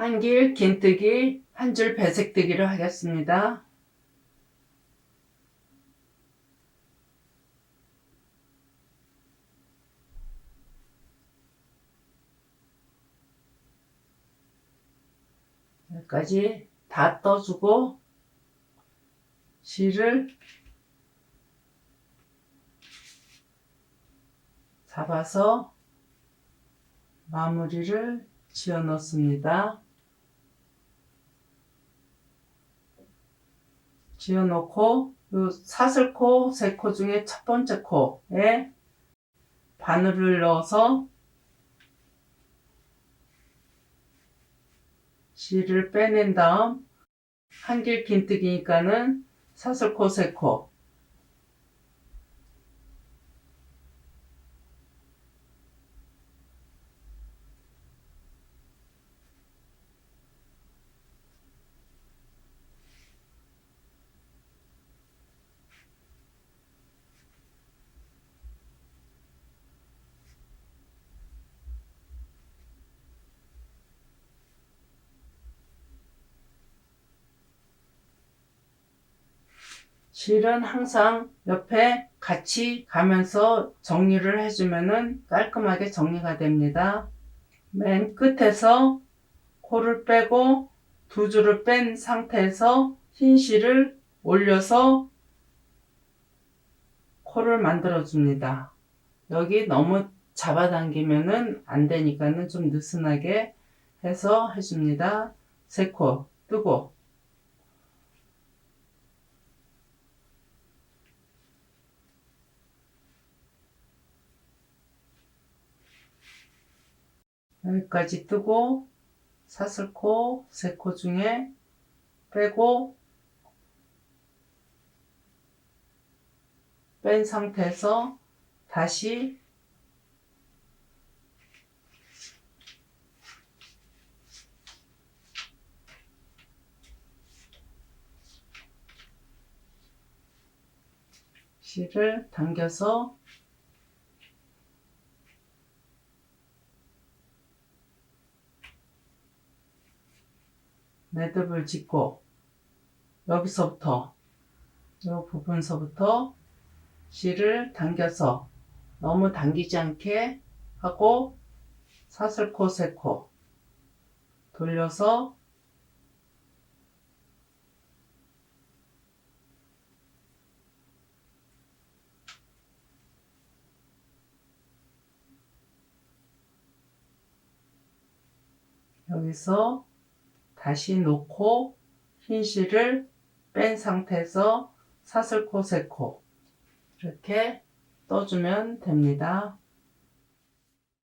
한길 긴뜨기 한 줄 배색뜨기를 하겠습니다. 여기까지 다 떠주고 실을 잡아서 마무리를 지어 넣습니다. 지어 놓고 요 사슬코 세 코 중에 첫 번째 코에 바늘을 넣어서 실을 빼낸 다음 한길 긴뜨기니까는 사슬코 세코 실은 항상 옆에 같이 가면서 정리를 해주면은 깔끔하게 정리가 됩니다. 맨 끝에서 코를 빼고 두 줄을 뺀 상태에서 흰 실을 올려서 코를 만들어 줍니다. 여기 너무 잡아당기면은 안 되니까는 좀 느슨하게 해서 해줍니다. 세코 뜨고 여기까지 뜨고 사슬코 세코 중에 빼고 뺀 상태에서 다시 실을 당겨서 매듭을 짓고 여기서부터 이 부분서부터 실을 당겨서 너무 당기지 않게 하고 사슬코 세코 돌려서 여기서 다시 놓고 흰 실을 뺀 상태에서 사슬코 세코 이렇게 떠주면 됩니다.